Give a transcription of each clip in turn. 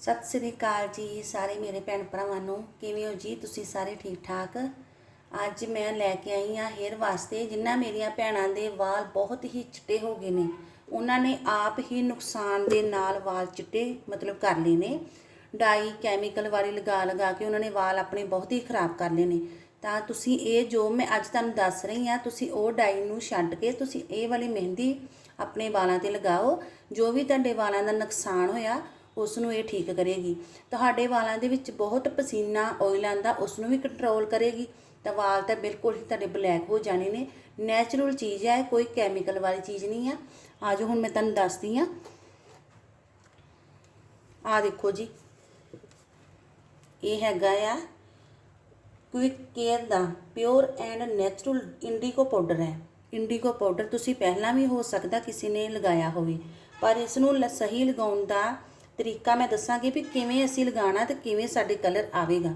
ਸਤਿ ਸ੍ਰੀ ਅਕਾਲ ਜੀ ਸਾਰੇ ਮੇਰੇ ਭੈਣ ਭਰਾਵਾਂ ਨੂੰ। ਕਿਵੇਂ ਹੋ ਜੀ? ਤੁਸੀਂ ਸਾਰੇ ਠੀਕ ਠਾਕ? ਅੱਜ ਮੈਂ ਲੈ ਕੇ ਆਈ ਹਾਂ ਹੇਅਰ ਵਾਸਤੇ ਜਿਨ੍ਹਾਂ ਮੇਰੀਆਂ ਭੈਣਾਂ ਦੇ ਵਾਲ ਬਹੁਤ ਹੀ ਚਿੱਟੇ ਹੋ ਗਏ ਨੇ। ਉਹਨਾਂ ਨੇ ਆਪ ਹੀ ਨੁਕਸਾਨ ਦੇ ਨਾਲ ਵਾਲ ਚਿੱਟੇ ਮਤਲਬ ਕਰ ਲਏ ਨੇ। ਡਾਈ ਕੈਮੀਕਲ ਵਾਲੀ ਲਗਾ ਲਗਾ ਕੇ ਉਹਨਾਂ ਨੇ ਵਾਲ ਆਪਣੇ ਬਹੁਤ ਹੀ ਖਰਾਬ ਕਰ ਲਏ ਨੇ। ਤਾਂ ਤੁਸੀਂ ਇਹ ਜੋ ਮੈਂ ਅੱਜ ਤੁਹਾਨੂੰ ਦੱਸ ਰਹੀ ਹਾਂ, ਤੁਸੀਂ ਉਹ ਡਾਈ ਨੂੰ ਛੱਡ ਕੇ ਤੁਸੀਂ ਇਹ ਵਾਲੀ ਮਹਿੰਦੀ ਆਪਣੇ ਵਾਲਾਂ ਤੇ ਲਗਾਓ। ਜੋ ਵੀ ਤੁਹਾਡੇ ਵਾਲਾਂ ਦਾ ਨੁਕਸਾਨ ਹੋਇਆ ਉਸ ਨੂੰ ਇਹ ਠੀਕ ਕਰੇਗੀ। ਤੁਹਾਡੇ ਵਾਲਾਂ ਦੇ ਵਿੱਚ ਬਹੁਤ ਪਸੀਨਾ ਆਇਲ ਆਂਦਾ ਉਸ ਨੂੰ ਵੀ ਕੰਟਰੋਲ ਕਰੇਗੀ। ਤਾਂ ਵਾਲ ਤਾਂ ਬਿਲਕੁਲ ਹੀ ਤੁਹਾਡੇ ਬਲੈਕ ਹੋ ਜਾਣੇ ਨੇ। ਨੈਚੁਰਲ ਚੀਜ਼ ਹੈ, ਕੋਈ ਕੈਮੀਕਲ ਵਾਲੀ ਚੀਜ਼ ਨਹੀਂ ਆ। ਆਜੋ ਹੁਣ ਮੈਂ ਤੁਹਾਨੂੰ ਦੱਸਦੀ ਆ ਆ ਦੇਖੋ ਜੀ। ਇਹ ਹੈਗਾ ਆ quick care the pure and natural indigo powder ਹੈ। ਇੰਡੀਗੋ ਪਾਊਡਰ ਤੁਸੀਂ ਪਹਿਲਾਂ ਵੀ ਹੋ ਸਕਦਾ ਕਿਸੇ ਨੇ ਲਗਾਇਆ ਹੋਵੇ। ਪਰ ਇਸ ਨੂੰ ਲ- ਸਹੀ ਲਗਾਉਣ ਦਾ ਤਰੀਕਾ ਮੈਂ ਦੱਸਾਂਗੀ ਵੀ ਕਿਵੇਂ ਅਸੀਂ ਲਗਾਉਣਾ ਤੇ ਕਿਵੇਂ ਸਾਡੇ ਕਲਰ ਆਵੇਗਾ।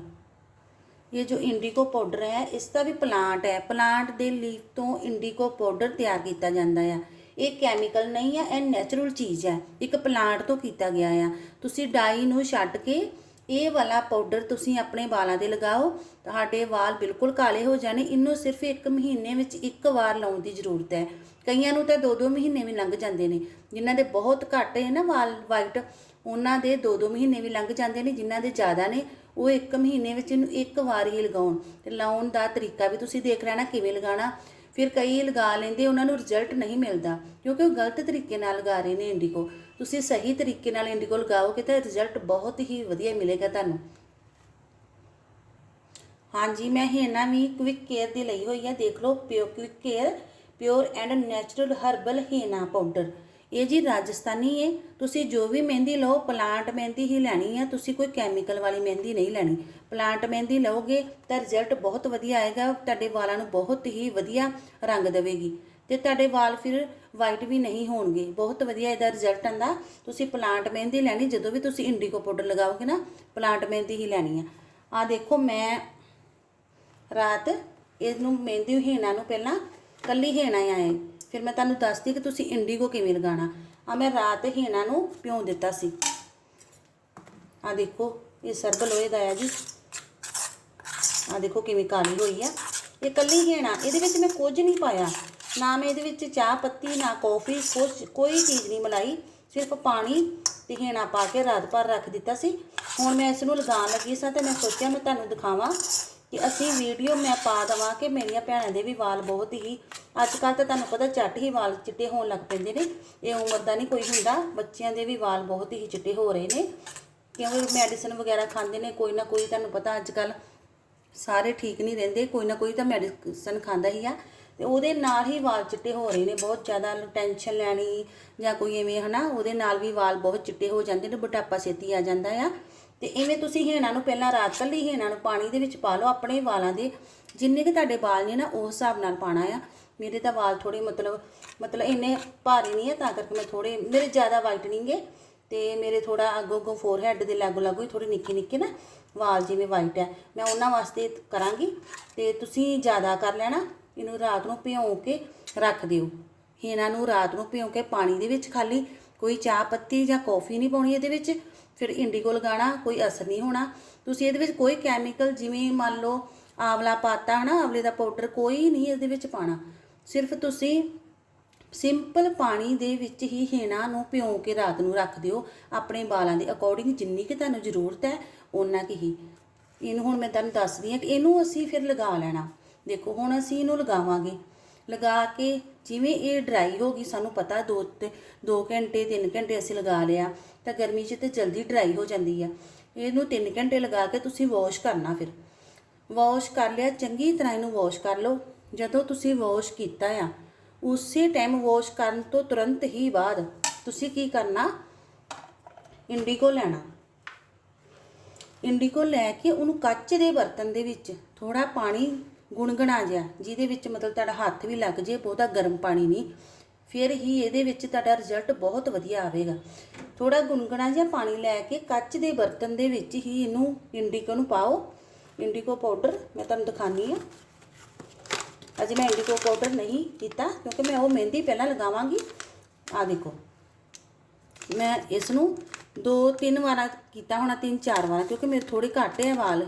ਇਹ ਜੋ ਇੰਡੀਗੋ ਪਾਊਡਰ ਹੈ, ਇਸ ਦਾ ਵੀ ਪਲਾਂਟ ਹੈ। ਪਲਾਂਟ ਦੇ ਲੀਫ ਤੋਂ ਇੰਡੀਗੋ ਪਾਊਡਰ ਤਿਆਰ ਕੀਤਾ ਜਾਂਦਾ ਆ। ਇਹ ਕੈਮੀਕਲ ਨਹੀਂ ਹੈ, ਇਹ ਨੈਚੁਰਲ ਚੀਜ਼ ਹੈ। ਇੱਕ ਪਲਾਂਟ ਤੋਂ ਕੀਤਾ ਗਿਆ ਆ। ਤੁਸੀਂ ਡਾਈ ਨੂੰ ਛੱਡ ਕੇ ਇਹ ਵਾਲਾ ਪਾਊਡਰ ਤੁਸੀਂ ਆਪਣੇ ਵਾਲਾਂ ਤੇ ਲਗਾਓ। ਤੁਹਾਡੇ ਵਾਲ ਬਿਲਕੁਲ ਕਾਲੇ ਹੋ ਜਾਣੇ। ਇਹਨੂੰ ਸਿਰਫ ਇੱਕ ਮਹੀਨੇ ਵਿੱਚ ਇੱਕ ਵਾਰ ਲਾਉਣ ਦੀ ਜ਼ਰੂਰਤ ਹੈ। ਕਈਆਂ ਨੂੰ ਤਾਂ ਦੋ ਦੋ ਮਹੀਨੇ ਵੀ ਲੰਘ ਜਾਂਦੇ ਨੇ। ਜਿਨ੍ਹਾਂ ਦੇ ਬਹੁਤ ਘੱਟ ਹੈ ਨਾ ਵਾਲ ਵਾਈਟ ਉਹਨਾਂ ਦੇ ਦੋ ਦੋ ਮਹੀਨੇ ਵੀ ਲੰਘ ਜਾਂਦੇ ਨੇ, ਜਿਨ੍ਹਾਂ ਦੇ ਜ਼ਿਆਦਾ ਨੇ, ਉਹ ਇੱਕ ਮਹੀਨੇ ਵਿੱਚ ਇਹਨੂੰ ਇੱਕ ਵਾਰ ਹੀ ਲਗਾਉਣ। ਤੇ ਲਾਉਣ ਦਾ ਤਰੀਕਾ ਵੀ ਤੁਸੀਂ ਦੇਖ ਲੈਣਾ, ਕਿਵੇਂ ਲਗਾਉਣਾ। ਫਿਰ ਕਈ ਲਗਾ ਲੈਂਦੇ, ਉਹਨਾਂ ਨੂੰ ਰਿਜ਼ਲਟ ਨਹੀਂ ਮਿਲਦਾ, ਕਿਉਂਕਿ ਉਹ ਗਲਤ ਤਰੀਕੇ ਨਾਲ ਲਗਾ ਰਹੇ ਨੇ ਇੰਡੀਗੋ। ਤੁਸੀਂ ਸਹੀ ਤਰੀਕੇ ਨਾਲ ਇੰਡੀਗੋ ਲਗਾਓਗੇ ਤਾਂ ਰਿਜ਼ਲਟ ਬਹੁਤ ਹੀ ਵਧੀਆ ਮਿਲੇਗਾ ਤੁਹਾਨੂੰ। ਹਾਂਜੀ, ਮੈਂ ਹੇਨਾ ਵੀ ਕੁਇਕ ਕੇਅਰ ਦੀ ਲਈ ਹੋਈ ਹੈ ਦੇਖ ਲਓ ਪਿਓ quick care pure and natural herbal henna powder ਇਹ ਜੀ ਰਾਜਸਥਾਨੀ ਹੈ ਤੁਸੀਂ ਜੋ ਵੀ ਮਹਿੰਦੀ ਲਓ, ਪਲਾਂਟ ਮਹਿੰਦੀ ਹੀ ਲੈਣੀ ਹੈ ਤੁਸੀਂ ਕੋਈ ਕੈਮੀਕਲ ਵਾਲੀ ਮਹਿੰਦੀ ਨਹੀਂ ਲੈਣੀ। ਪਲਾਂਟ ਮਹਿੰਦੀ ਲਓਗੇ ਤਾਂ ਰਿਜ਼ਲਟ ਬਹੁਤ ਵਧੀਆ ਆਏਗਾ। ਤੁਹਾਡੇ ਵਾਲਾਂ ਨੂੰ ਬਹੁਤ ਹੀ ਵਧੀਆ ਰੰਗ ਦੇਵੇਗੀ। ਤੇ ਤੁਹਾਡੇ ਵਾਲ ਫਿਰ ਵਾਈਟ ਵੀ ਨਹੀਂ ਹੋਣਗੇ। ਬਹੁਤ ਵਧੀਆ ਇਹਦਾ ਰਿਜ਼ਲਟ ਆਂਦਾ ਤੁਸੀਂ ਪਲਾਂਟ ਮਹਿੰਦੀ ਲੈਣੀ, ਜਦੋਂ ਵੀ ਤੁਸੀਂ ਇੰਡੀਗੋ ਪਾਊਡਰ ਲਗਾਓਗੇ ਨਾ, ਪਲਾਂਟ ਮਹਿੰਦੀ ਹੀ ਲੈਣੀ ਆ। ਆ ਦੇਖੋ ਮੈਂ ਰਾਤ ਇਹਨੂੰ ਮਹਿੰਦੀ ਹੀਣਾ ਨੂੰ ਪਹਿਲਾਂ ਕੱਲੀ ਹੀਣਾ ਆਏ। ਫਿਰ ਮੈਂ ਤੁਹਾਨੂੰ ਦੱਸਦੀ ਕਿ ਤੁਸੀਂ ਇੰਡੀਗੋ ਕਿਵੇਂ ਲਗਾਉਣਾ। ਆ ਮੈਂ ਰਾਤ ਹੀਣਾ ਨੂੰ ਭਿਉਂ ਦਿੱਤਾ ਸੀ। ਆ ਦੇਖੋ, ਇਹ ਸਰਬ ਲੋਹੇ ਦਾ ਹੈ ਜੀ। ਆ ਦੇਖੋ ਕਿਵੇਂ ਕਾਲੀ ਹੋਈ ਆ। ਇਹ ਕੱਲੀ ਹੀਣਾ ਇਹਦੇ ਵਿੱਚ ਮੈਂ ਕੁਝ ਨਹੀਂ ਪਾਇਆ। ਨਾ ਮੈਂ ਇਹਦੇ ਵਿੱਚ ਚਾਹ ਪੱਤੀ, ਨਾ ਕੌਫੀ ਕੁਛ ਕੋਈ ਚੀਜ਼ ਨਹੀਂ ਮਲਾਈ ਸਿਰਫ ਪਾਣੀ ਤੇ ਹੀਣਾ ਪਾ ਕੇ ਰਾਤ ਭਰ ਰੱਖ ਦਿੱਤਾ ਸੀ। ਹੁਣ ਮੈਂ ਇਸ ਨੂੰ ਲਗਾਉਣ ਲੱਗੀ ਸਾਂ ਤੇ ਮੈਂ ਸੋਚਿਆ ਮੈਂ ਤੁਹਾਨੂੰ ਦਿਖਾਵਾਂ ਕਿ ਅਸੀਂ ਵੀਡੀਓ ਮੈਂ ਪਾ ਦਵਾਂ ਕਿ ਮੇਰੀਆਂ ਭੈਣਾਂ ਦੇ ਵੀ ਵਾਲ ਬਹੁਤ ਹੀ ਅੱਜ ਕੱਲ ਤਾਂ ਤੁਹਾਨੂੰ ਪਤਾ ਝੱਟ ਹੀ ਵਾਲ ਚਿੱਟੇ ਹੋਣ ਲੱਗ ਪੈਂਦੇ ਨੇ। ਇਹ ਉਮਰ ਦਾ ਨਹੀਂ ਕੋਈ ਹੁੰਦਾ। ਬੱਚਿਆਂ ਦੇ ਵੀ ਵਾਲ ਬਹੁਤ ਹੀ ਚਿੱਟੇ ਹੋ ਰਹੇ ਨੇ। ਕਿਉਂਕਿ ਮੈਡੀਸਨ ਵਗੈਰਾ ਖਾਂਦੇ ਨੇ, ਕੋਈ ਨਾ ਕੋਈ ਤੁਹਾਨੂੰ ਪਤਾ ਅੱਜ ਕੱਲ ਸਾਰੇ ਠੀਕ ਨਹੀਂ ਰਹਿੰਦੇ। ਕੋਈ ਨਾ ਕੋਈ ਤਾਂ ਮੈਡੀਸਨ ਖਾਂਦਾ ਹੀ ਆ। ਤੇ ਉਹਦੇ ਨਾਲ ਹੀ ਵਾਲ ਚਿੱਟੇ ਹੋ ਰਹੇ ਨੇ। ਬਹੁਤ ਜ਼ਿਆਦਾ ਟੈਨਸ਼ਨ ਲੈਣੀ ਜਾਂ ਕੋਈ ਐਵੇਂ ਹਨਾ, ਉਹਦੇ ਨਾਲ ਵੀ ਵਾਲ ਬਹੁਤ ਚਿੱਟੇ ਹੋ ਜਾਂਦੇ ਨੇ। ਬੁਢਾਪਾ ਛੇਤੀ ਆ ਜਾਂਦਾ ਆ। ਤੇ ਇਵੇਂ ਤੁਸੀਂ ਹੀਣਾ ਨੂੰ ਪਹਿਲਾਂ ਰਾਤ ਕੱਲੀ ਹੀਣਾ ਨੂੰ ਪਾਣੀ ਦੇ ਵਿੱਚ ਪਾ ਲਓ। ਆਪਣੇ ਵਾਲਾਂ ਦੇ ਜਿੰਨੇ ਕਿ ਤੁਹਾਡੇ ਵਾਲ ਨੇ ਨਾ, ਉਸ ਹਿਸਾਬ ਨਾਲ ਪਾਣਾ ਆ। ਮੇਰੇ ਤਾਂ ਵਾਲ ਥੋੜੇ ਮਤਲਬ ਮਤਲਬ ਇੰਨੇ ਭਾਰੀ ਨਹੀਂ ਹੈ ਤਾਂ ਕਰਕੇ ਮੈਂ ਥੋੜੇ ਮੇਰੇ ਜ਼ਿਆਦਾ ਵਾਈਟ ਨਹੀਂਗੇ ਤੇ ਮੇਰੇ ਥੋੜਾ ਅੱਗੋਂ ਅੱਗੋਂ ਫੋਰਹੈਡ ਦੇ ਲਾਗੋ ਲਾਗੋ ਹੀ ਥੋੜੀ ਨਿੱਕੇ ਨਿੱਕੇ ਨਾ ਵਾਲ ਜਿਵੇਂ ਵਾਈਟ ਹੈ ਮੈਂ ਉਹਨਾਂ ਵਾਸਤੇ ਕਰਾਂਗੀ ਤੇ ਤੁਸੀਂ ਜ਼ਿਆਦਾ ਕਰ ਲੈਣਾ, ਇਹਨੂੰ ਰਾਤ ਨੂੰ ਭਿਉਂ ਕੇ ਰੱਖ ਦਿਓ। ਇਹਨਾਂ ਨੂੰ ਰਾਤ ਨੂੰ ਭਿਉਂ ਕੇ ਪਾਣੀ ਦੇ ਵਿੱਚ ਖਾਲੀ, ਕੋਈ ਚਾਹ ਪੱਤੀ ਜਾਂ ਕੌਫੀ ਨਹੀਂ ਪਾਉਣੀ ਇਹਦੇ ਵਿੱਚ, ਫਿਰ ਇੰਡੀਗੋ ਲਗਾਉਣਾ ਕੋਈ ਅਸਰ ਨਹੀਂ ਹੋਣਾ। ਤੁਸੀਂ ਇਹਦੇ ਵਿੱਚ ਕੋਈ ਕੈਮੀਕਲ ਜਿਵੇਂ ਮੰਨ ਲਓ ਆਵਲਾ ਪਾਤਾ ਹਨਾ, ਆਵਲੇ ਦਾ ਪਾਊਡਰ ਕੋਈ ਨਹੀਂ ਇਹਦੇ ਵਿੱਚ ਪਾਣਾ ਸਿਰਫ ਤੁਸੀਂ ਸਿੰਪਲ ਪਾਣੀ ਦੇ ਵਿੱਚ ਹੀ ਹੇਣਾ ਨੂੰ ਭਿਉਂ ਕੇ ਰਾਤ ਨੂੰ ਰੱਖ ਦਿਓ। ਆਪਣੇ ਵਾਲਾਂ ਦੇ ਅਕੋਰਡਿੰਗ ਜਿੰਨੀ ਕਿ ਤੁਹਾਨੂੰ ਜ਼ਰੂਰਤ ਹੈ, ਓਨਾ ਕਿ ਹੀ। ਇਹਨੂੰ ਹੁਣ ਮੈਂ ਤੁਹਾਨੂੰ ਦੱਸਦੀ ਹਾਂ ਕਿ ਇਹਨੂੰ ਅਸੀਂ ਫਿਰ ਲਗਾ ਲੈਣਾ। ਦੇਖੋ, ਹੁਣ ਅਸੀਂ ਇਹਨੂੰ ਲਗਾਵਾਂਗੇ। ਲਗਾ ਕੇ ਜਿਵੇਂ ਇਹ ਡਰਾਈ ਹੋ ਗਈ, ਸਾਨੂੰ ਪਤਾ ਦੋ ਤੇ 2 ਘੰਟੇ 3 ਘੰਟੇ ਅਸੀਂ ਲਗਾ ਲਿਆ। ਤਾਂ ਗਰਮੀ 'ਚ ਤੇ ਜਲਦੀ ਡਰਾਈ ਹੋ ਜਾਂਦੀ ਆ। ਇਹਨੂੰ 3 ਘੰਟੇ ਲਗਾ ਕੇ ਤੁਸੀਂ ਵਾਸ਼ ਕਰਨਾ ਫਿਰ। ਵਾਸ਼ ਕਰ ਲਿਆ, ਚੰਗੀ ਤਰ੍ਹਾਂ ਇਹਨੂੰ ਵਾਸ਼ ਕਰ ਲਓ। ਜਦੋਂ ਤੁਸੀਂ ਵਾਸ਼ ਕੀਤਾ ਆ, ਉਸੇ ਟਾਈਮ ਵਾਸ਼ ਕਰਨ ਤੋਂ ਤੁਰੰਤ ਹੀ ਬਾਅਦ ਤੁਸੀਂ ਕੀ ਕਰਨਾ? ਇੰਡੀਗੋ ਲੈਣਾ। ਇੰਡੀਗੋ ਲੈ ਕੇ ਉਹਨੂੰ ਕੱਚ ਦੇ ਬਰਤਨ ਦੇ ਵਿੱਚ ਥੋੜਾ ਪਾਣੀ ਗੁਣਗਣਾ ਜਿਹਾ, ਜਿਹਦੇ ਵਿੱਚ ਮਤਲਬ ਤੁਹਾਡਾ ਹੱਥ ਵੀ ਲੱਗ ਜੇ, ਬਹੁਤਾ ਗਰਮ ਪਾਣੀ ਨਹੀਂ। ਫਿਰ ਹੀ ਇਹਦੇ ਵਿੱਚ ਤੁਹਾਡਾ ਰਿਜ਼ਲਟ ਬਹੁਤ ਵਧੀਆ ਆਵੇਗਾ। ਥੋੜਾ ਗੁਣਗਣਾ ਜਿਹਾ ਪਾਣੀ ਲੈ ਕੇ ਕੱਚ ਦੇ ਬਰਤਨ ਦੇ ਵਿੱਚ ਹੀ ਇਹਨੂੰ ਇੰਡੀਕੋ ਨੂੰ ਪਾਓ। ਇੰਡੀਕੋ ਪਾਊਡਰ ਮੈਂ ਤੁਹਾਨੂੰ ਦਿਖਾਨੀ ਆ ਅਜੇ ਮੈਂ ਇੰਡੀਗੋ ਪਾਊਡਰ ਨਹੀਂ ਕੀਤਾ, ਕਿਉਂਕਿ ਮੈਂ ਉਹ ਮਹਿੰਦੀ ਪਹਿਲਾਂ ਲਗਾਵਾਂਗੀ। ਆ ਦੇਖੋ। ਮੈਂ ਇਸ ਨੂੰ ਦੋ ਤਿੰਨ ਵਾਰਾਂ ਕੀਤਾ ਹੋਣਾ, ਤਿੰਨ ਚਾਰ ਵਾਰਾਂ, ਕਿਉਂਕਿ ਮੇਰੇ ਥੋੜੇ ਘੱਟ ਹੈ ਵਾਲ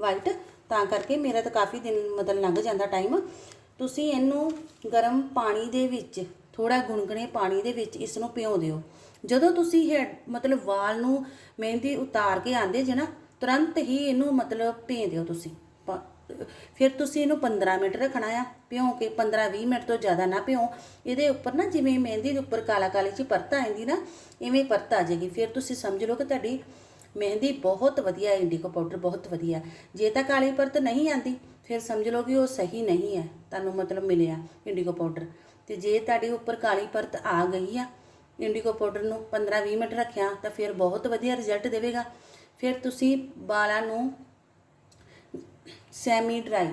ਵਾਈਟ ਤਾਂ ਕਰਕੇ ਮੇਰਾ ਤਾਂ ਕਾਫੀ ਦਿਨ ਮਤਲਬ ਲੰਘ ਜਾਂਦਾ ਟਾਈਮ ਤੁਸੀਂ ਇਹਨੂੰ ਗਰਮ ਪਾਣੀ ਦੇ ਵਿੱਚ ਥੋੜਾ ਗੁਨਗੁਨੇ ਪਾਣੀ ਦੇ ਵਿੱਚ ਇਸ ਨੂੰ ਭਿਓ ਦਿਓ। ਜਦੋਂ ਤੁਸੀਂ ਇਹ ਮਤਲਬ ਵਾਲ ਨੂੰ ਮਹਿੰਦੀ ਉਤਾਰ ਕੇ ਆਂਦੇ ਜੇ ਨਾ, ਤੁਰੰਤ ਹੀ ਇਹਨੂੰ ਮਤਲਬ ਭੇ ਦਿਓ ਤੁਸੀਂ। ਪ- ਫਿਰ ਤੁਸੀਂ ਇਹਨੂੰ 15 ਮਿੰਟ ਰੱਖਣਾ ਆ, ਭਿਉਂ ਕੇ 15-20 ਮਿੰਟ ਤੋਂ ਜ਼ਿਆਦਾ ਨਾ ਭਿਉਂ। ਇਹਦੇ ਉੱਪਰ ਨਾ ਜਿਵੇਂ ਮਹਿੰਦੀ ਦੇ ਉੱਪਰ ਕਾਲਾ ਕਾਲੀ ਚ ਪਰਤ ਆ ਨਾ, ਇਵੇਂ ਪਰਤ ਆ ਜਾਏਗੀ। ਫਿਰ ਤੁਸੀਂ ਸਮਝ ਲਓ ਕਿ ਤੁਹਾਡੀ ਮਹਿੰਦੀ ਬਹੁਤ ਵਧੀਆ ਹੈ ਇੰਡੀਗੋ ਪਾਊਡਰ ਬਹੁਤ ਵਧੀਆ। ਜੇ ਤਾਂ ਕਾਲੀ ਪਰਤ ਨਹੀਂ ਆਂਦੀ, ਫਿਰ ਸਮਝ ਲਓ ਕਿ ਉਹ ਸਹੀ ਨਹੀਂ ਹੈ, ਤੁਹਾਨੂੰ ਮਤਲਬ ਮਿਲਿਆ ਇੰਡੀਕੋ ਪਾਊਡਰ। ਤੇ ਜੇ ਤੁਹਾਡੇ ਉੱਪਰ ਕਾਲੀ ਪਰਤ ਆ ਗਈ ਆ ਇੰਡੀਗੋ ਪਾਊਡਰ ਨੂੰ 15-20 ਮਿੰਟ ਰੱਖਿਆ, ਤਾਂ ਫਿਰ ਬਹੁਤ ਵਧੀਆ ਰਿਜ਼ਲਟ ਦੇਵੇਗਾ। ਫਿਰ ਤੁਸੀਂ ਵਾਲਾਂ ਨੂੰ ਸੈਮੀ ਡਰਾਈ।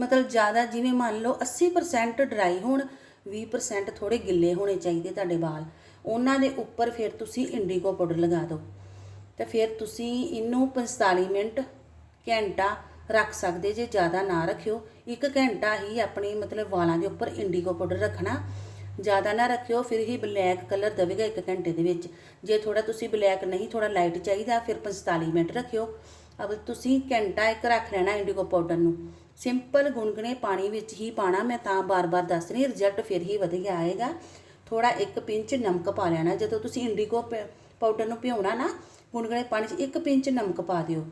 ਮਤਲਬ ਜ਼ਿਆਦਾ ਜਿਵੇਂ ਮੰਨ ਲਓ 80% ਡਰਾਈ ਹੋਣ 20% ਥੋੜੇ ਗਿੱਲੇ ਹੋਣੇ ਚਾਹੀਦੇ ਤੁਹਾਡੇ ਵਾਲ। ਉਹਨਾਂ ਦੇ ਉੱਪਰ ਫਿਰ ਤੁਸੀਂ ਇੰਡੀਗੋ ਪਾਊਡਰ ਲਗਾ ਦਿਓ। ਤੇ ਫਿਰ ਤੁਸੀਂ ਇਹਨੂੰ 45 ਮਿੰਟ ਘੰਟਾ ਰੱਖ ਸਕਦੇ ਜੇ ਜ਼ਿਆਦਾ ਨਾ ਰੱਖਿਓ। ਇੱਕ ਘੰਟਾ ਹੀ ਆਪਣੇ ਮਤਲਬ ਵਾਲਾਂ ਦੇ ਉੱਪਰ ਇੰਡੀਗੋ ਪਾਊਡਰ ਰੱਖਣਾ। ਜ਼ਿਆਦਾ ਨਾ ਰੱਖਿਓ, ਫਿਰ ਹੀ ਬਲੈਕ ਕਲਰ ਦੇਵੇਗਾ ਇੱਕ ਘੰਟੇ ਦੇ ਵਿੱਚ। ਜੇ ਥੋੜਾ ਤੁਸੀਂ ਬਲੈਕ ਨਹੀਂ ਥੋੜਾ ਲਾਈਟ ਚਾਹੀਦਾ, ਫਿਰ 45 ਮਿੰਟ ਰੱਖਿਓ। ਅਬ ਤੁਸੀਂ ਘੰਟਾ ਇੱਕ ਰੱਖ ਲੈਣਾ ਇੰਡੀਗੋ ਪਾਊਡਰ ਨੂੰ। ਸਿੰਪਲ ਗੁਨਗੁਨੇ ਪਾਣੀ ਵਿੱਚ ਹੀ ਪਾਣਾ ਮੈਂ ਤਾਂ ਬਾਰ-ਬਾਰ ਦੱਸ ਰਹੀ ਰਿਜ਼ਲਟ ਫਿਰ ਹੀ ਵਧੀਆ ਆਏਗਾ। ਥੋੜਾ ਇੱਕ ਪਿੰਚ ਨਮਕ ਪਾ ਲੈਣਾ, ਜਦੋਂ ਤੁਸੀਂ ਇੰਡੀਗੋ ਪਾਊਡਰ ਨੂੰ ਭਿਉਣਾ ਨਾ ਗੁਨਗੁਨੇ ਪਾਣੀ 'ਚ ਇੱਕ ਪਿੰਚ ਨਮਕ ਪਾ ਦਿਓ।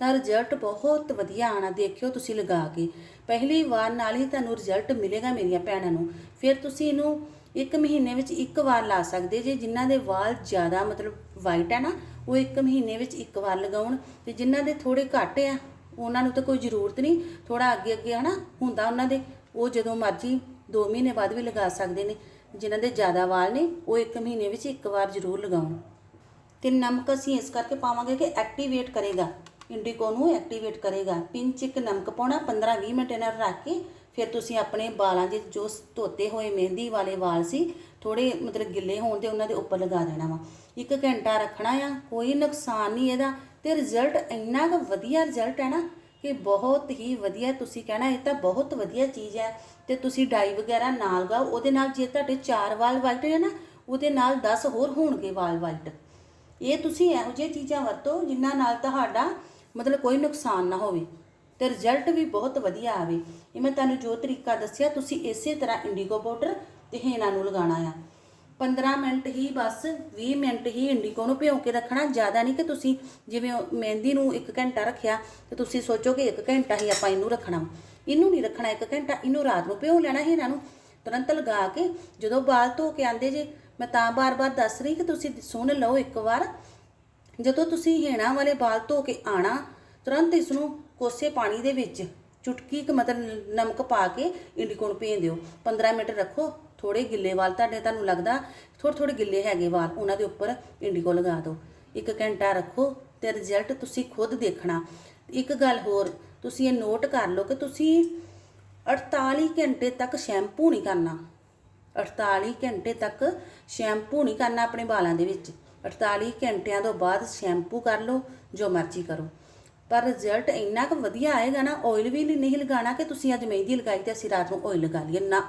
ਤਾਂ ਰਿਜ਼ਲਟ ਬਹੁਤ ਵਧੀਆ ਆਣਾ ਦੇਖਿਓ ਤੁਸੀਂ ਲਗਾ ਕੇ। ਪਹਿਲੀ ਵਾਰ ਨਾਲ ਹੀ ਤੁਹਾਨੂੰ ਰਿਜ਼ਲਟ ਮਿਲੇਗਾ ਮੇਰੀਆਂ ਭੈਣਾਂ ਨੂੰ। ਫਿਰ ਤੁਸੀਂ ਇਹਨੂੰ ਇੱਕ ਮਹੀਨੇ ਵਿੱਚ ਇੱਕ ਵਾਰ ਲਾ ਸਕਦੇ ਜੇ, ਜਿਨ੍ਹਾਂ ਦੇ ਵਾਲ ਜ਼ਿਆਦਾ ਮਤਲਬ ਵਾਈਟ ਹੈ ਨਾ ਉਹ ਇੱਕ ਮਹੀਨੇ ਵਿੱਚ ਇੱਕ ਵਾਰ ਲਗਾਉਣ ਤੇ ਜਿਨ੍ਹਾਂ ਦੇ ਥੋੜੇ ਘੱਟ ਆ, ਉਹਨਾਂ ਨੂੰ ਤਾਂ ਕੋਈ ਜ਼ਰੂਰਤ ਨਹੀਂ ਥੋੜਾ ਅੱਗੇ ਅੱਗੇ ਹਨਾ ਹੁੰਦਾ ਉਹਨਾਂ ਦੇ, ਉਹ ਜਦੋਂ ਮਰਜ਼ੀ 2 ਮਹੀਨੇ ਬਾਅਦ ਵੀ ਲਗਾ ਸਕਦੇ ਨੇ, ਜਿਨ੍ਹਾਂ ਦੇ ਜ਼ਿਆਦਾ ਵਾਲ ਨੇ, ਉਹ ਇੱਕ ਮਹੀਨੇ ਵਿੱਚ ਇੱਕ ਵਾਰ ਜ਼ਰੂਰ ਲਗਾਉਣ। ਤੇ ਨਮਕ ਅਸੀਂ ਇਸ ਕਰਕੇ ਪਾਵਾਂਗੇ ਕਿ ਐਕਟੀਵੇਟ ਕਰੇਗਾ ਇੰਡੀਕੋ ਨੂੰ ਐਕਟੀਵੇਟ ਕਰੇਗਾ, ਪਿੰਚ ਇੱਕ ਨਮਕ ਪਾਉਣਾ 15-20 ਮਿੰਟ ਇਹਨਾਂ ਨੂੰ ਰੱਖ ਕੇ ਫਿਰ ਤੁਸੀਂ ਆਪਣੇ ਵਾਲਾਂ ਦੇ ਜੋ ਧੋਤੇ ਹੋਏ ਮਹਿੰਦੀ ਵਾਲੇ ਵਾਲ ਸੀ ਥੋੜੇ ਮਤਲਬ ਗਿੱਲੇ ਹੋਣ ਤੇ ਉਹਨਾਂ ਦੇ ਉੱਪਰ ਲਗਾ ਦੇਣਾ ਵਾ। ਇੱਕ ਘੰਟਾ ਰੱਖਣਾ ਆ, ਕੋਈ ਨੁਕਸਾਨ ਨਹੀਂ ਇਹਦਾ ਤੇ ਰਿਜ਼ਲਟ ਇੰਨਾ ਕੁ ਵਧੀਆ ਰਿਜ਼ਲਟ ਹੈ ਨਾ ਕਿ ਬਹੁਤ ਹੀ ਵਧੀਆ ਤੁਸੀਂ ਕਹਿਣਾ, ਇਹ ਤਾਂ ਬਹੁਤ ਵਧੀਆ ਚੀਜ਼ ਹੈ। ਤੇ ਤੁਸੀਂ ਡਾਈ ਵਗੈਰਾ ਨਾਲ ਗਾਓ ਉਹਦੇ ਨਾਲ ਜੇ ਤੁਹਾਡੇ ਚਾਰ ਵਾਲ ਵਾਈਟ ਹੈ ਨਾ, ਉਹਦੇ ਨਾਲ 10 ਹੋਰ ਹੋਣਗੇ ਵਾਲ ਵਾਈਟ ਇਹ ਤੁਸੀਂ ਇਹੋ ਜਿਹੀਆਂ ਚੀਜ਼ਾਂ ਵਰਤੋ, ਜਿਨ੍ਹਾਂ ਨਾਲ ਤੁਹਾਡਾ ਮਤਲਬ ਕੋਈ ਨੁਕਸਾਨ ਨਾ ਹੋਵੇ। ਤੇ ਰਿਜ਼ਲਟ ਵੀ ਬਹੁਤ ਵਧੀਆ ਆਵੇ। ਇਹ ਮੈਂ ਤੁਹਾਨੂੰ ਜੋ ਤਰੀਕਾ ਦੱਸਿਆ, ਤੁਸੀਂ ਇਸੇ ਤਰ੍ਹਾਂ ਇੰਡੀਗੋ ਪਾਊਡਰ ਤੇ ਹੇਨਾ ਨੂੰ ਲਗਾਉਣਾ ਆ। 15 ਮਿੰਟ ਹੀ ਬਸ 20 ਮਿੰਟ ਹੀ ਇੰਡੀਗੋ ਨੂੰ ਭਿਓ ਕੇ ਰੱਖਣਾ, ਜ਼ਿਆਦਾ ਨਹੀਂ ਕਿ ਤੁਸੀਂ ਜਿਵੇਂ ਮਹਿੰਦੀ ਨੂੰ 1 ਘੰਟਾ ਰੱਖਿਆ, ਤੇ ਤੁਸੀਂ ਸੋਚੋ ਕਿ 1 ਘੰਟਾ ਹੀ ਆਪਾਂ ਇਹਨੂੰ ਰੱਖਣਾ। ਇਹਨੂੰ ਨਹੀਂ ਰੱਖਣਾ 1 ਘੰਟਾ ਇਹਨੂੰ ਰਾਤ ਨੂੰ ਭਿਉਂ ਲੈਣਾ ਹੇਨਾ ਨੂੰ, ਤੁਰੰਤ ਲਗਾ ਕੇ ਜਦੋਂ ਬਾਲ ਧੋ ਕੇ ਆਂਦੇ ਜੇ, ਮੈਂ ਤਾਂ ਬਾਰ-ਬਾਰ ਦੱਸ ਰਹੀ ਕਿ ਤੁਸੀਂ ਸੁਣ ਲਓ ਇੱਕ ਵਾਰ। ਜਦੋਂ ਤੁਸੀਂ ਹੇਣਾ ਵਾਲੇ ਬਾਲ ਧੋ ਕੇ ਆਣਾ ਤੁਰੰਤ ਇਸ ਨੂੰ ਕੋਸੇ ਪਾਣੀ ਦੇ ਵਿੱਚ ਚੁਟਕੀ ਕੁ ਮਤਲਬ ਨਮਕ ਪਾ ਕੇ ਇੰਡੀਕੋਨ ਭੇਜ ਦਿਓ। 15 ਮਿੰਟ ਰੱਖੋ। ਥੋੜੇ ਗਿੱਲੇ ਵਾਲ ਤੁਹਾਡੇ ਤੁਹਾਨੂੰ ਲੱਗਦਾ ਥੋੜੇ ਥੋੜੇ ਗਿੱਲੇ ਹੈਗੇ ਵਾਲ, ਉਹਨਾਂ ਦੇ ਉੱਪਰ ਇੰਡੀਕੋ ਲਗਾ ਦਿਓ। ਇੱਕ ਘੰਟਾ ਰੱਖੋ ਤੇ ਰਿਜ਼ਲਟ ਤੁਸੀਂ ਖੁਦ ਦੇਖਣਾ। ਇੱਕ ਗੱਲ ਹੋਰ, ਤੁਸੀਂ ਇਹ ਨੋਟ ਕਰ ਲਓ ਕਿ ਤੁਸੀਂ 48 ਘੰਟੇ ਤੱਕ ਸ਼ੈਂਪੂ ਨਹੀਂ ਕਰਨਾ। 48 ਘੰਟੇ ਤੱਕ ਸ਼ੈਂਪੂ ਨਹੀਂ ਕਰਨਾ ਆਪਣੇ ਵਾਲਾਂ ਦੇ ਵਿੱਚ। 48 ਘੰਟਿਆਂ ਤੋਂ ਬਾਅਦ ਸ਼ੈਂਪੂ ਕਰ ਲਓ, ਜੋ ਮਰਜ਼ੀ ਕਰੋ। ਪਰ ਰਿਜ਼ਲਟ ਇੰਨਾ ਕੁ ਵਧੀਆ ਆਏਗਾ ਨਾ ਆਇਲ ਵੀ ਨਹੀਂ ਲਗਾਣਾ ਕਿ ਤੁਸੀਂ ਅੱਜ ਮਹਿੰਦੀ ਲਗਾਈ ਤੇ ਅਸੀਂ ਰਾਤ ਨੂੰ ਆਇਲ ਲਗਾ ਲਈਏ। ਨਾ,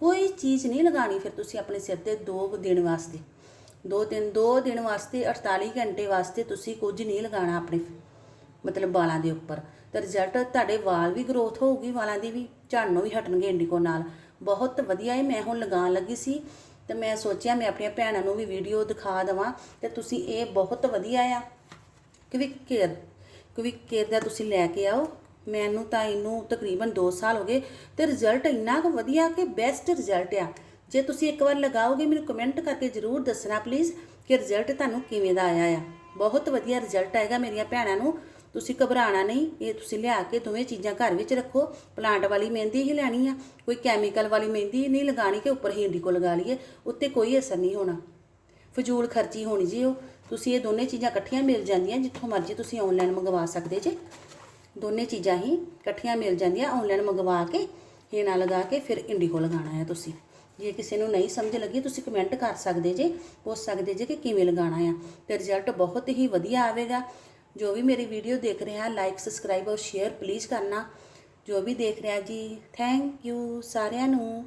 ਕੋਈ ਚੀਜ਼ ਨਹੀਂ ਲਗਾਣੀ ਫਿਰ ਤੁਸੀਂ ਆਪਣੇ ਸਿਰ ਤੇ 2 ਦਿਨ ਵਾਸਤੇ। ਦੋ ਦਿਨ ਦੋ ਦਿਨ ਵਾਸਤੇ 48 ਘੰਟੇ ਵਾਸਤੇ ਤੁਸੀਂ ਕੁਝ ਨਹੀਂ ਲਗਾਣਾ ਆਪਣੇ ਮਤਲਬ ਵਾਲਾਂ ਦੇ ਉੱਪਰ। ਤੇ ਰਿਜ਼ਲਟ ਤੁਹਾਡੇ ਵਾਲ ਵੀ ਗਰੋਥ ਹੋਊਗੀ, ਵਾਲਾਂ ਦੀ ਵੀ ਝੜਨੋਂ ਵੀ ਹਟਣਗੇ ਇੰਡੀਕੋ ਨਾਲ। ਬਹੁਤ ਵਧੀਆ ਹੈ ਮੈਂ ਹੁਣ ਲਗਾਉਣ ਲੱਗੀ ਸੀ ਤੇ ਮੈਂ ਸੋਚਿਆ ਮੈਂ ਆਪਣੀਆਂ ਭੈਣਾਂ ਨੂੰ ਵੀ ਵੀਡੀਓ ਦਿਖਾ ਦਵਾਂ ਤੇ ਤੁਸੀਂ ਇਹ ਬਹੁਤ ਵਧੀਆ ਆ। ਕਵਿਕ ਕੇਅਰ ਕਵਿਕ ਕਿਰ ਦਾ ਤੁਸੀਂ ਲੈ ਕੇ ਆਓ, ਮੈਨੂੰ ਤਾਂ ਇਹਨੂੰ ਤਕਰੀਬਨ 2 ਸਾਲ ਹੋ ਗਏ ਤੇ ਰਿਜ਼ਲਟ ਇੰਨਾ ਕੁ ਵਧੀਆ ਕਿ ਬੈਸਟ ਰਿਜ਼ਲਟ ਆ। ਜੇ ਤੁਸੀਂ ਇੱਕ ਵਾਰ ਲਗਾਓਗੇ, ਮੈਨੂੰ ਕਮੈਂਟ ਕਰਕੇ ਜ਼ਰੂਰ ਦੱਸਣਾ ਪਲੀਜ਼ ਕਿ ਰਿਜ਼ਲਟ ਤੁਹਾਨੂੰ ਕਿਵੇਂ ਦਾ ਆਇਆ ਆ। ਬਹੁਤ ਵਧੀਆ ਰਿਜ਼ਲਟ ਆਏਗਾ ਮੇਰੀਆਂ ਭੈਣਾਂ ਨੂੰ। ਤੁਸੀਂ ਘਬਰਾਣਾ ਨਹੀਂ, ਇਹ ਤੁਸੀਂ ਲਿਆ ਕੇ ਦੋਵੇਂ ਚੀਜ਼ਾਂ ਘਰ ਵਿੱਚ ਰੱਖੋ। ਪਲਾਂਟ ਵਾਲੀ ਮਹਿੰਦੀ ਹੀ ਲੈਣੀ ਆ, ਕੋਈ ਕੈਮੀਕਲ ਵਾਲੀ ਮਹਿੰਦੀ ਨਹੀਂ ਲਗਾਣੀ ਕਿ ਉੱਪਰ ਹੀ ਇੰਡੀਕੋ ਲਗਾ ਲਈਏ, ਉੱਤੇ ਕੋਈ ਅਸਰ ਨਹੀਂ ਹੋਣਾ। ਫਜ਼ੂਲ ਖਰਚੀ ਹੋਣੀ ਜੀ ਉਹ। ਤੁਸੀਂ ਇਹ ਦੋਨੇ ਚੀਜ਼ਾਂ ਇਕੱਠੀਆਂ ਮਿਲ ਜਾਂਦੀਆਂ ਜਿੱਥੋਂ ਮਰਜ਼ੀ ਤੁਸੀਂ ਆਨਲਾਈਨ ਮੰਗਵਾ ਸਕਦੇ ਜੇ। ਦੋਨੇ ਚੀਜ਼ਾਂ ਹੀ ਇਕੱਠੀਆਂ ਮਿਲ ਜਾਂਦੀਆਂ ਆਨਲਾਈਨ ਮੰਗਵਾ ਕੇ ਹੀਣਾ ਲਗਾ ਕੇ ਫਿਰ ਇੰਡੀਗੋ ਲਗਾਉਣਾ ਹੈ ਤੁਸੀਂ। ਜੇ ਕਿਸੇ ਨੂੰ ਨਹੀਂ ਸਮਝ ਲੱਗੀ, ਤੁਸੀਂ ਕਮੈਂਟ ਕਰ ਸਕਦੇ ਜੇ, ਪੁੱਛ ਸਕਦੇ ਜੇ ਕਿ ਕਿਵੇਂ ਲਗਾਉਣਾ ਆ। ਤੇ ਰਿਜ਼ਲਟ ਬਹੁਤ ਹੀ ਵਧੀਆ ਆਵੇਗਾ। ਜੋ ਵੀ ਮੇਰੀ ਵੀਡੀਓ ਦੇਖ ਰਿਹਾ ਲਾਈਕ ਸਬਸਕ੍ਰਾਈਬ ਔਰ ਸ਼ੇਅਰ ਪਲੀਜ਼ ਕਰਨਾ। ਜੋ ਵੀ ਦੇਖ ਰਿਹਾ ਜੀ ਥੈਂਕ ਯੂ ਸਾਰਿਆਂ ਨੂੰ।